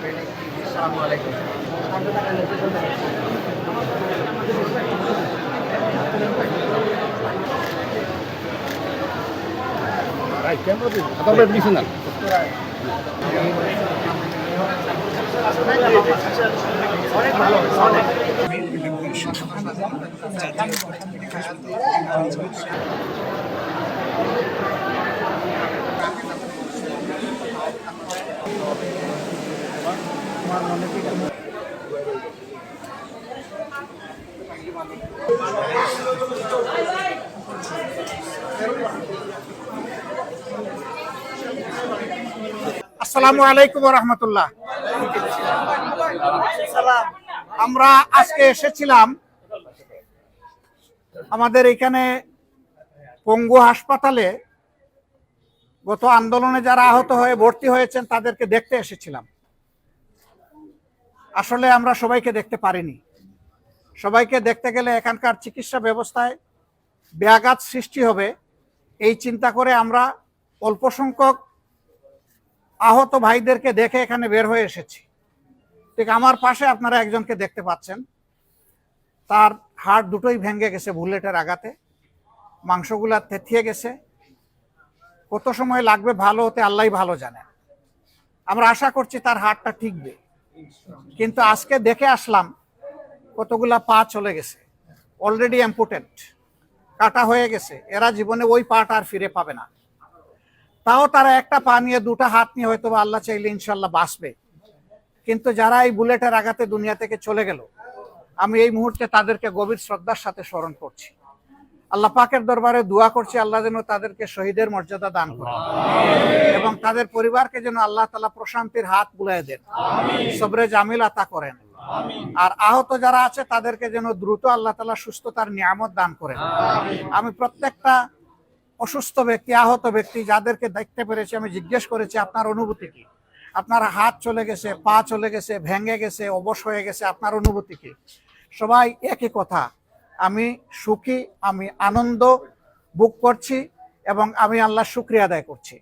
Sir আপনি দিতে পারলে সবাই সঙ্গে তো আপনি আসসালামু আলাইকুম রহমতুল্লাহ আমরা আজকে এসেছিলাম আমাদের এখানে পঙ্গু হাসপাতালে। গত আন্দোলনে যারা আহত হয়ে ভর্তি হয়েছেন, তাদেরকে দেখতে এসেছিলাম। আসলে আমরা সবাইকে দেখতে পারিনি। সবাইকে দেখতে গেলে এখানকার চিকিৎসা ব্যবস্থায় ব্যাঘাত সৃষ্টি হবে। এই চিন্তা করে আমরা অল্প সংখ্যক আহত ভাইদেরকে দেখে এখানে বের হয়ে এসেছি। ঠিক আমার পাশে আপনারা একজনকে দেখতে পাচ্ছেন। তার হাড় দুটোই ভেঙে গেছে বুলেটের আঘাতে। মাংসগুলা থেথিয়ে গেছে। কত সময় লাগবে ভালো হতে আল্লাহ ভালো জানে। আমরা আশা করছি তার হাড়টা ঠিকবে। কিন্তু আজকে দেখে আসলাম কতগুলা পা চলে গেছে। অলরেডি অ্যাম্পুটেন্ট কাটা হয়ে গেছে। এরা জীবনে ওই পাটা আর ফিরে পাবে না। তাও তারা একটা পা নিয়ে, দুটা হাত নিয়ে হয়তো আল্লাহ চাইলে ইনশাল্লাহ বাঁচবে। কিন্তু যারা এই বুলেটের আঘাতে দুনিয়া থেকে চলে গেল, আমি এই মুহূর্তে তাদেরকে গভীর শ্রদ্ধার সাথে স্মরণ করছি। আল্লাহ পাকের দরবারে দোয়া করছি আল্লাহ যেন তাদেরকে শহীদের মর্যাদা দান করে। এবং তাদের পরিবারকে যেন আল্লাহ তালা প্রশান্তির হাত বুলাই দেন। সবরে জামিল আতা করেন। আর আহত যারা আছে তাদেরকে যেন দ্রুত আল্লাহ তালা সুস্থতার নিয়ামত দান করেন। আমি প্রত্যেকটা অসুস্থ ব্যক্তি আহত ব্যক্তি যাদেরকে দেখতে পেরেছি আমি জিজ্ঞেস করেছি আপনার অনুভূতি কি? আপনার হাত চলে গেছে পা চলে গেছে ভেঙে গেছে অবশ হয়ে গেছে আপনার অনুভূতি কি? সবাই একই কথা আমি সুখী, আমি আনন্দ বুক করছি এবং আমি আল্লাহ শুক্রিয়া আদায় করছি।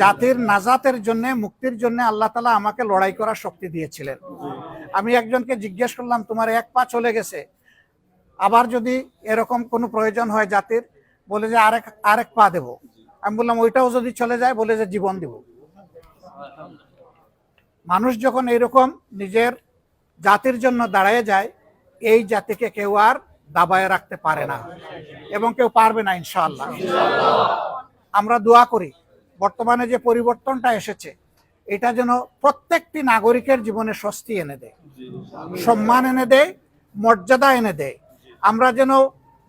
জাতির নাজাতের জন্য, মুক্তির জন্য আল্লাহ তালা আমাকে লড়াই করার শক্তি দিয়েছিলেন। আমি একজনকে জিজ্ঞেস করলাম, তোমার এক পা চলে গেছে। আবার যদি এরকম কোনো প্রয়োজন হয় জাতির, বলে যে আরেক আরেক পা দেব। আমি বললাম, ওইটাও যদি চলে যায়, বলে যে জীবন দিব। মানুষ যখন এরকম নিজের জাতির জন্য দাঁড়ায় যায়, এই জাতিকে কেউ আর দাবায় রাখতে পারে না। এবং কেউ পারবে না, ইনশাআল্লাহ। আমরা দোয়া করি, বর্তমানে যে পরিবর্তনটা এসেছে, এটা যেন প্রত্যেকটি নাগরিকের জীবনে স্বস্তি এনে দেয়। সম্মান এনে দেয়, মর্যাদা এনে দেয়। আমরা যেন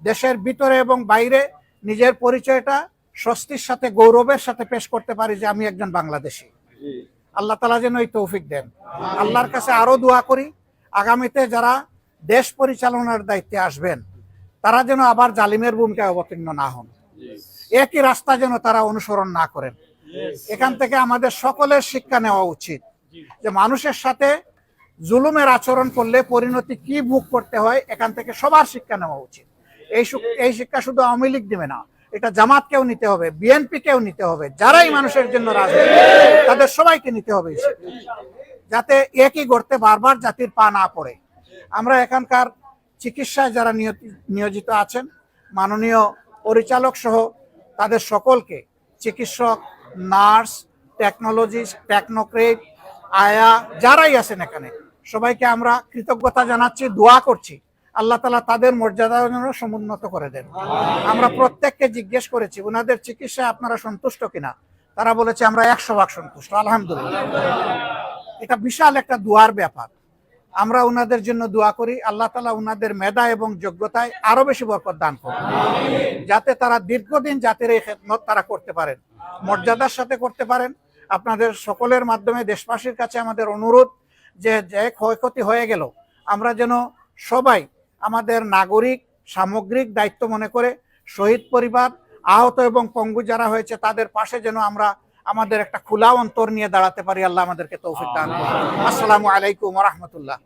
দেশের ভিতরে এবং বাইরে নিজের পরিচয়টা স্বস্তির সাথে, গৌরবের সাথে পেশ করতে পারি যে আমি একজন বাংলাদেশী। আল্লাহ তালা যেন এই তৌফিক দেন। আল্লাহর কাছে আরও দোয়া করি, আগামীতে যারা দেশ পরিচালনার দায়িত্বে আসবেন, তারা যেন আবার জালিমের ভূমিকায় অবতীর্ণ না হন। একই রাস্তা যেন তারা অনুসরণ না করেন। এখান থেকে আমাদের সকলের শিক্ষা নেওয়া উচিত যে মানুষের সাথে জুলুমের আচরণ করলে পরিণতি কি ভোগ করতে হয়, এখান থেকে সবার শিক্ষা নেওয়া উচিত। এই এই শিক্ষা শুধু আওয়ামী লীগ দিবে না, এটা জামাতকেও নিতে হবে বিএনপি কেও নিতে হবে, যারাই মানুষের জন্য রাজনীতি তাদের সবাইকে নিতে হবে। যাতে একই গড়তে বারবার জাতির পা না পড়ে। আমরা এখানকার চিকিৎসায় যারা নিয়োজিত আছেন, মাননীয় পরিচালক সহ তাদের সকলকে চিকিৎসক, নার্স টেকনোলজিস্ট টেকনোক্রেট আয়া, যারাই আছেন এখানে, সবাইকে আমরা কৃতজ্ঞতা জানাচ্ছি, দোয়া করছি। আল্লাহ তালা তাদের মর্যাদা যেন সমুন্নত করে দেন। আমরা প্রত্যেককে জিজ্ঞেস করেছি, ওনাদের চিকিৎসায় আপনারা সন্তুষ্ট কিনা? তারা বলেছে, আমরা একশো ভাগ সন্তুষ্ট, আলহামদুলিল্লাহ। এটা বিশাল একটা দোয়ার ব্যাপার। আমরা ওনাদের জন্য দোয়া করি, আল্লাহ তালা ওনাদের মেধা এবং যোগ্যতায় আরও বেশি বরকত দান করুন। যাতে তারা দীর্ঘদিন জাতির এই খেদমত তারা করতে পারেন, মর্যাদার সাথে করতে পারেন। আপনাদের সকলের মাধ্যমে দেশবাসীর কাছে আমাদের অনুরোধ যে যে ক্ষয়ক্ষতি হয়ে গেল, আমরা যেন সবাই আমাদের নাগরিক, সামগ্রিক দায়িত্ব মনে করে, শহীদ পরিবার, আহত এবং পঙ্গু যারা হয়েছে তাদের পাশে যেন আমরা আমাদের একটা খোলা অন্তর নিয়ে দাঁড়াতে পারি আল্লাহ আমাদেরকে তৌফিক দান আসসালামু আলাইকুম রহমতুল্লাহ।